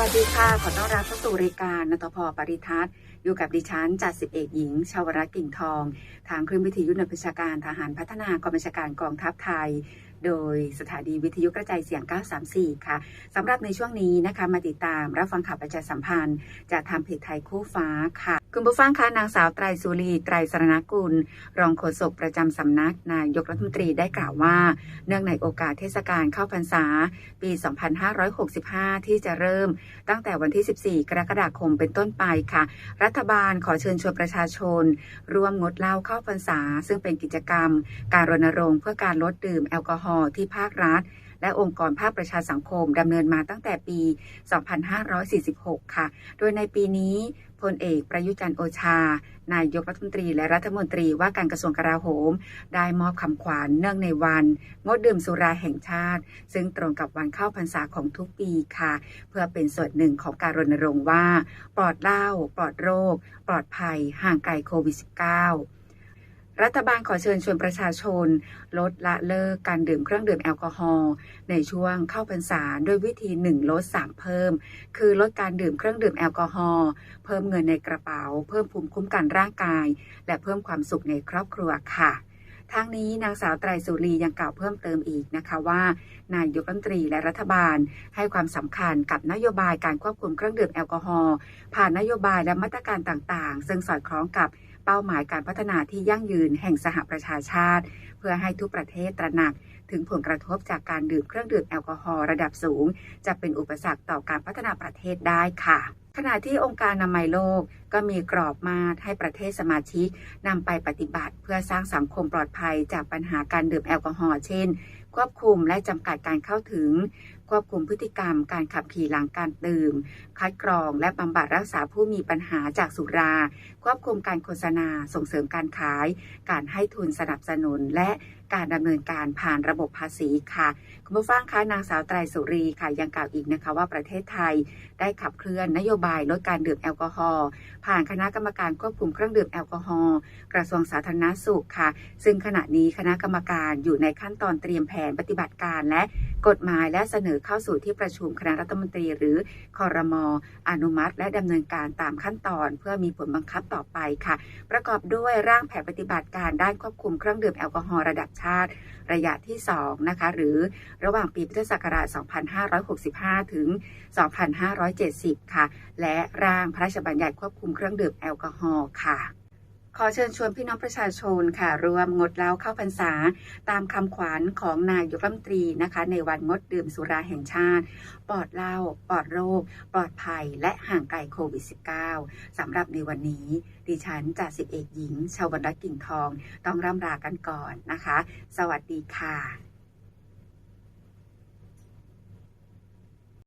วัสดีค่ะ ขอต้อนรับเข้าสู่รายการนทพปริทัศน์ อยู่กับดิฉันจัดสิบเอกหญิง ชาวรัตน์กิ่งทอง ทางคลื่นวิทยุหน่วยประชาการทหารพัฒนากองบัญชาการกองทัพไทย โดยสถานีวิทยุกระจายเสียง 934 ค่ะ สำหรับในช่วงนี้นะคะ มาติดตามรับฟังข่าวประชาสัมพันธ์ จากทางเพจไทยคู่ฟ้าค่ะ คุณผู้ฟังคะนางสาวไตรสุรีไตรสรณกุล รองโฆษกประจำสำนักนายกรัฐมนตรีได้กล่าวว่า เนื่องในโอกาสเทศกาลเข้าพรรษา ปี 2565 ที่จะเริ่มตั้งแต่วันที่ 14 กรกฎาคมเป็นต้นไปค่ะ รัฐบาลขอเชิญชวนประชาชน ร่วมงดเหล้าเข้าพรรษา ซึ่งเป็นกิจกรรม การรณรงค์เพื่อการลดดื่มแอลกอฮอล์ที่ภาครัฐ และองค์กรภาคประชาสังคมดำเนินมาตั้งแต่ปี 2546 ค่ะ โดยในปีนี้พลเอกประยุจันโอชา นายกรัฐมนตรีและรัฐมนตรีว่าการกระทรวงกลาโหม ได้มอบคำขวัญเนื่องในวัน งดดื่มสุราแห่งชาติ ซึ่งตรงกับวันเข้าพรรษาของทุกปีค่ะ เพื่อเป็นส่วนหนึ่งของการรณรงค์ว่า ปลอดเหล้าปลอดโรค ปลอดภัยห่างไกลโควิด -19 รัฐบาลขอเชิญชวนประชาชน ลดละเลิกการดื่มเครื่องดื่มแอลกอฮอล์ในช่วงเข้าพรรษาด้วยวิธี 1 ลด 3 เพิ่ม คือลดการดื่มเครื่องดื่มแอลกอฮอล์เพิ่มเงินในกระเป๋า เพิ่มภูมิคุ้มกันร่างกาย และเพิ่มความสุขในครอบครัวค่ะทางนี้นางสาวไตรสุรียังกล่าวเพิ่มเติมอีกนะคะว่า นายกรัฐมนตรีและรัฐบาลให้ความสำคัญกับนโยบายการควบคุมเครื่องดื่มแอลกอฮอล์ผ่านนโยบายและมาตรการต่างๆ ซึ่งสอดคล้องกับ เป้าหมายการพัฒนาที่ยั่งยืนแห่งสหประชาชาติ เพื่อให้ทุกประเทศตระหนัก ถึงผลกระทบจากการดื่มเครื่องดื่มแอลกอฮอล์ระดับสูง จะเป็นอุปสรรคต่อการพัฒนาประเทศได้ค่ะขณะที่องค์การอนามัยโลกก็มีกรอบมาตรให้ประเทศสมาชิกนำไปปฏิบัติ เพื่อสร้างสังคมปลอดภัยจากปัญหาการดื่มแอลกอฮอล์เช่น ควบคุมและจำกัดการเข้าถึงควบคุมพฤติกรรมการขับขี่หลังการดื่ม คัดกรองและบำบัดรักษาผู้มีปัญหาจากสุรา ควบคุมการโฆษณา ส่งเสริมการขาย การให้ทุนสนับสนุนและการดำเนินการผ่านระบบภาษีค่ะ คุณผู้ฟังคะนางสาวไตรสุรีค่ะยังกล่าวอีกนะคะว่าประเทศไทยได้ขับเคลื่อนนโยบายลดการดื่มแอลกอฮอล์ผ่านคณะกรรมการควบคุมเครื่องดื่มแอลกอฮอล์กระทรวงสาธารณสุขค่ะ ซึ่งขณะนี้คณะกรรมการอยู่ในขั้นตอนเตรียมแผนปฏิบัติการและกฎหมายและเสนอเข้าสู่ที่ประชุมคณะรัฐมนตรีหรือคอรมออนุมัติ และดำเนินการตามขั้นตอน เพื่อมีผลบังคับต่อไปค่ะ ประกอบด้วยร่างแผนปฏิบัติการด้านควบคุมเครื่องดื่มแอลกอฮอล์ระดับชาติ ระยะที่2นะคะหรือระหว่างปีพุทธศักราช 2565 ถึง 2570 ค่ะ และร่างพระราชบัญญัติควบคุมเครื่องดื่มแอลกอฮอล์ค่ะ ขอเชิญชวนพี่น้องประชาชนค่ะรวมงดเหล้าเข้าพรรษา ตามคำขวัญของนายกรัฐมนตรีนะคะ ในวันงดดื่มสุราแห่งชาติ ปลอดเหล้าปลอดโรค ปลอดภัย และห่างไกลโควิด -19 สำหรับในวันนี้ ดิฉันจ่าสิบเอกหญิง ชาวบรรณกิ่งทอง ต้องร่ำลากันก่อนนะคะ สวัสดีค่ะ